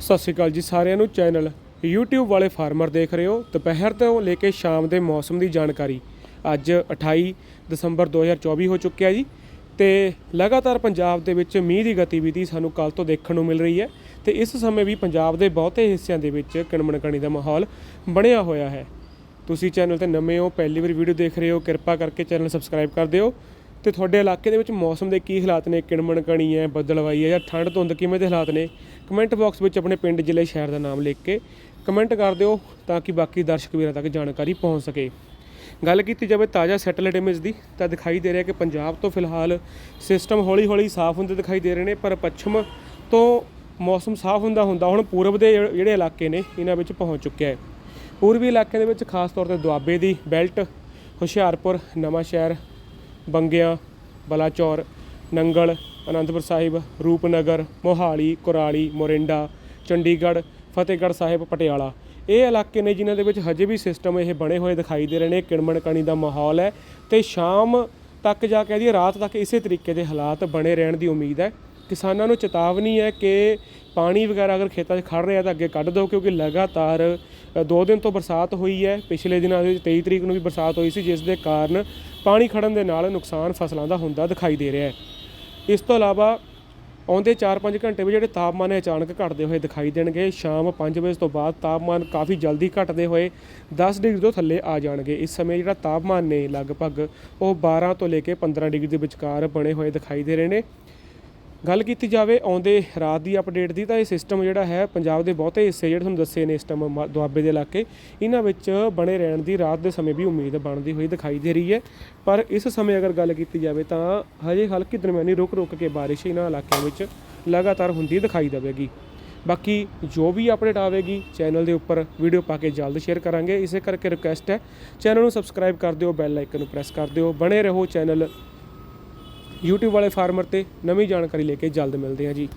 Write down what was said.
ਸਤਿ ਸ਼੍ਰੀ ਅਕਾਲ ਜੀ ਸਾਰਿਆਂ ਨੂੰ ਚੈਨਲ YouTube ਵਾਲੇ ਫਾਰਮਰ ਦੇਖ ਰਹੇ ਹੋ। ਦੁਪਹਿਰ ਤੋਂ ਲੈ ਕੇ ਸ਼ਾਮ ਦੇ ਮੌਸਮ ਦੀ ਜਾਣਕਾਰੀ। ਅੱਜ 28 ਦਸੰਬਰ 2024 ਹੋ ਚੁੱਕਿਆ ਜੀ ਤੇ ਲਗਾਤਾਰ ਪੰਜਾਬ ਦੇ ਵਿੱਚ ਮੀਂਹ ਦੀ ਗਤੀਵਿਧੀ ਸਾਨੂੰ ਕੱਲ ਤੋਂ ਦੇਖਣ ਨੂੰ ਮਿਲ ਰਹੀ ਹੈ ਤੇ ਇਸ ਸਮੇਂ ਵੀ ਪੰਜਾਬ ਦੇ ਬਹੁਤੇ ਹਿੱਸਿਆਂ ਦੇ ਵਿੱਚ ਕਿਣਮਣਕਣੀ ਦਾ ਮਾਹੌਲ ਬਣਿਆ ਹੋਇਆ ਹੈ। ਤੁਸੀਂ ਚੈਨਲ ਤੇ ਨਵੇਂ ਹੋ, ਪਹਿਲੀ ਵਾਰ ਵੀਡੀਓ ਦੇਖ ਰਹੇ ਹੋ, ਕਿਰਪਾ ਕਰਕੇ ਚੈਨਲ ਸਬਸਕ੍ਰਾਈਬ ਕਰ ਦਿਓ। ਤੇ ਤੁਹਾਡੇ ਇਲਾਕੇ ਦੇ ਵਿੱਚ ਮੌਸਮ ਦੇ ਕੀ ਹਾਲਾਤ ਨੇ? ਕਿਣਮਣ ਕਣੀ ਹੈ, ਬੱਦਲਵਾਈ ਹੈ ਜਾਂ ਠੰਡ, ਧੁੰਦ ਕਿਵੇਂ ਦੇ ਹਾਲਾਤ ਨੇ? ਕਮੈਂਟ ਬਾਕਸ ਵਿੱਚ ਆਪਣੇ ਪਿੰਡ, ਜ਼ਿਲ੍ਹੇ, ਸ਼ਹਿਰ ਦਾ ਨਾਮ ਲਿਖ ਕੇ ਕਮੈਂਟ ਕਰ ਦਿਓ ਤਾਂ ਕਿ ਬਾਕੀ ਦਰਸ਼ਕ ਵੀਰਾਂ ਤੱਕ ਜਾਣਕਾਰੀ ਪਹੁੰਚ ਸਕੇ। ਗੱਲ ਕੀਤੀ ਜਾਵੇ ਤਾਜ਼ਾ ਸੈਟੇਲਾਈਟ ਇਮੇਜ ਦੀ, ਤਾਂ ਦਿਖਾਈ ਦੇ ਰਿਹਾ ਕਿ ਪੰਜਾਬ ਤੋਂ ਫਿਲਹਾਲ ਸਿਸਟਮ ਹੌਲੀ-ਹੌਲੀ ਸਾਫ਼ ਹੁੰਦੇ ਦਿਖਾਈ ਦੇ ਰਹੇ ਨੇ, ਪਰ ਪੱਛਮ ਤੋਂ ਮੌਸਮ ਸਾਫ਼ ਹੁੰਦਾ ਹੁੰਦਾ ਹੁਣ ਪੂਰਬ ਦੇ ਜਿਹੜੇ- ਇਲਾਕੇ ਨੇ, ਇਹਨਾਂ ਵਿੱਚ ਪਹੁੰਚ ਚੁੱਕਿਆ ਹੈ। ਪੂਰਬੀ ਇਲਾਕਿਆਂ ਦੇ ਵਿੱਚ ਖਾਸ ਤੌਰ ਤੇ ਦੁਆਬੇ ਦੀ ਬੈਲਟ, ਹੁਸ਼ਿਆਰਪੁਰ ਨਵਾਂ ਸ਼ਹਿਰ ਬੰਗਿਆਂ, ਬਲਾਚੌਰ, ਨੰਗਲ, ਅਨੰਦਪੁਰ ਸਾਹਿਬ, ਰੂਪਨਗਰ, ਮੋਹਾਲੀ, ਕੁਰਾਲੀ, ਮੋਰਿੰਡਾ, ਚੰਡੀਗੜ੍ਹ, ਫਤਿਹਗੜ੍ਹ ਸਾਹਿਬ, ਪਟਿਆਲਾ। ਇਹ ਇਲਾਕੇ ਨੇ ਜਿਨ੍ਹਾਂ ਦੇ ਵਿੱਚ ਹਜੇ ਵੀ ਸਿਸਟਮ ਇਹ ਬਣੇ ਹੋਏ ਦਿਖਾਈ ਦੇ ਰਹੇ ਨੇ ਕਿਣਮਣ ਕਣੀ ਦਾ ਮਾਹੌਲ ਹੈ ਤੇ ਸ਼ਾਮ ਤੱਕ ਜਾ ਕੇ ਇਹਦੀ ਰਾਤ ਤੱਕ ਇਸੇ ਤਰੀਕੇ ਦੇ ਹਾਲਾਤ ਬਣੇ ਰਹਿਣ ਦੀ ਉਮੀਦ ਹੈ। ਕਿਸਾਨਾਂ ਨੂੰ ਚੇਤਾਵਨੀ ਹੈ ਕਿ ਪਾਣੀ ਵਗੈਰਾ ਅਗਰ ਖੇਤਾਂ 'ਚ ਖੜ ਰਿਹਾ ਤਾਂ ਅੱਗੇ ਕੱਢ ਦਿਓ ਕਿਉਂਕਿ ਲਗਾਤਾਰ ਦੋ ਦਿਨ ਤੋਂ ਬਰਸਾਤ ਹੋਈ ਹੈ। ਪਿਛਲੇ ਦਿਨਾਂ ਦੇ ਵਿੱਚ 23 ਤਰੀਕ ਨੂੰ ਵੀ ਬਰਸਾਤ ਹੋਈ ਸੀ, ਜਿਸ ਦੇ ਕਾਰਨ ਪਾਣੀ ਖੜਨ ਦੇ ਨਾਲ ਨੁਕਸਾਨ ਫਸਲਾਂ ਦਾ ਹੁੰਦਾ ਦਿਖਾਈ ਦੇ ਰਿਹਾ ਹੈ। ਇਸ ਤੋਂ ਇਲਾਵਾ ਆਉਂਦੇ 4-5 ਘੰਟੇ ਵੀ ਜਿਹੜੇ ਤਾਪਮਾਨ ਹੈ ਅਚਾਨਕ ਘਟਦੇ ਹੋਏ ਦਿਖਾਈ ਦੇਣਗੇ। ਸ਼ਾਮ 5 ਵਜੇ ਤੋਂ ਬਾਅਦ ਤਾਪਮਾਨ ਕਾਫੀ ਜਲਦੀ ਘਟਦੇ ਹੋਏ 10 ਡਿਗਰੀ ਤੋਂ ਥੱਲੇ ਆ ਜਾਣਗੇ। ਇਸ ਸਮੇਂ ਜਿਹੜਾ ਤਾਪਮਾਨ ਨੇ ਲਗਭਗ ਉਹ 12 ਤੋਂ ਲੈ ਕੇ 15 ਡਿਗਰੀ ਦੇ ਵਿਚਕਾਰ ਬਣੇ ਹੋਏ ਦਿਖਾਈ ਦੇ ਰਹੇ ਨੇ। ਗੱਲ ਕੀਤੀ ਜਾਵੇ ਆਉਂਦੇ ਰਾਤ ਦੀ ਅਪਡੇਟ ਦੀ ਤਾਂ ਇਹ ਸਿਸਟਮ ਜਿਹੜਾ ਹੈ ਪੰਜਾਬ ਦੇ ਬਹੁਤੇ ਹਿੱਸੇ ਜਿਹੜੇ ਤੁਹਾਨੂੰ ਦੱਸੇ ਨੇ ਇਸ ਟਾਈਮ ਮ- ਦੁਆਬੇ ਦੇ ਇਲਾਕੇ, ਇਹਨਾਂ ਵਿੱਚ ਬਣੇ ਰਹਿਣ ਦੀ ਰਾਤ ਦੇ ਸਮੇਂ ਵੀ ਉਮੀਦ ਬਣਦੀ ਹੋਈ ਦਿਖਾਈ ਦੇ ਰਹੀ ਹੈ। ਪਰ ਇਸ ਸਮੇਂ ਅਗਰ ਗੱਲ ਕੀਤੀ ਜਾਵੇ ਤਾਂ ਹਜੇ ਹਲਕੀ ਦਰਮਿਆਨੀ ਰੁਕ ਰੁਕ ਕੇ ਬਾਰਿਸ਼ ਇਹਨਾਂ ਇਲਾਕਿਆਂ ਵਿੱਚ ਲਗਾਤਾਰ ਹੁੰਦੀ ਦਿਖਾਈ ਦੇਵੇਗੀ। ਬਾਕੀ ਜੋ ਵੀ ਅਪਡੇਟ ਆਵੇਗੀ ਚੈਨਲ ਦੇ ਉੱਪਰ ਵੀਡੀਓ ਪਾ ਕੇ ਜਲਦ ਸ਼ੇਅਰ ਕਰਾਂਗੇ। ਇਸੇ ਕਰਕੇ ਰਿਕੁਐਸਟ ਹੈ ਚੈਨਲ ਨੂੰ ਸਬਸਕ੍ਰਾਈਬ ਕਰ ਦਿਓ ਬੈਲ ਆਈਕਨ ਨੂੰ ਪ੍ਰੈਸ ਕਰ ਦਿਓ। ਬਣੇ ਰਹੋ ਚੈਨਲ YouTube ਵਾਲੇ ਫਾਰਮਰ ਤੇ ਨਵੀਂ ਜਾਣਕਾਰੀ ਲੈ ਕੇ ਜਲਦ ਮਿਲਦੇ ਹਾਂ ਜੀ।